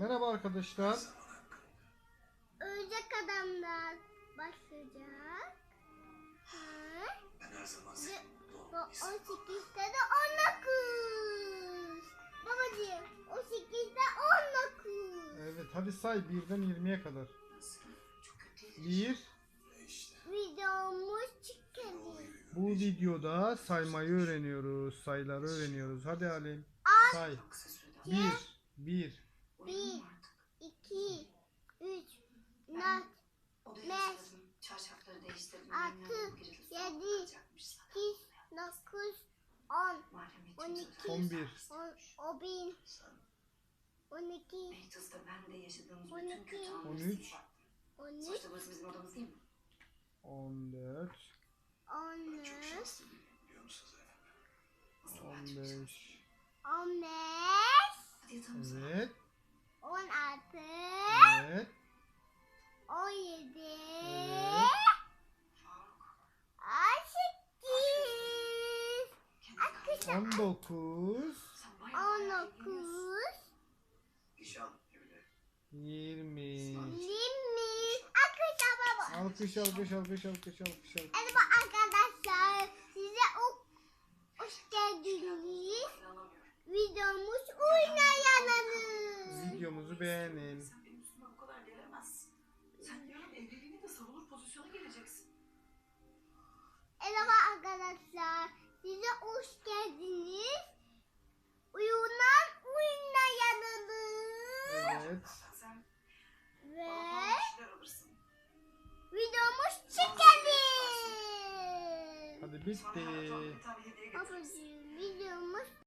Merhaba arkadaşlar. Ölecek adamlar başlayacak. Ha? Ben her zaman bu doğumunu istedim. 18'de de 19. Babacığım 18'de 19. Evet hadi say birden 20'ye kadar. Çok kötü. 1. Ve işte Videomuz çıkıyor. Bu videoda saymayı öğreniyoruz. Sayıları öğreniyoruz. Hadi Halim. Say. çok kısa sürede 1. 1. 10, Mahremiyetimiz on özel. iki, 11. 10, o bin, Sen 12, Mehtap'ta ben de yaşadığımız on bütün iki, kötü anları 13. size sattım. 13, Sonuçta burası bizim odamız değil mi? 14. ben çok 13, şanslıyım biliyor musun Zeynep? Nasıl çıkacağım? 15. 15, Hadi yatalım sana. Evet. 19. Sen bayağı bayağı ilgileniyorsun. 19, Nişan evli. 20. 20. Arkadaşlar baba. Alkış alkış alkış alkış alkış alkış. Arkadaşlar size o hoş geldiniz. Videomuz oynayanınız. Videomuzu beğenin. Sen benim üstüme bu kadar gelemezsin. Sen yarın evliliğine de savunur pozisyona geleceksin. Merhaba arkadaşlar size hoş geldiniz. Evet. Ve videomuz çıkadı. Hadi bitti. Babacığım videomuz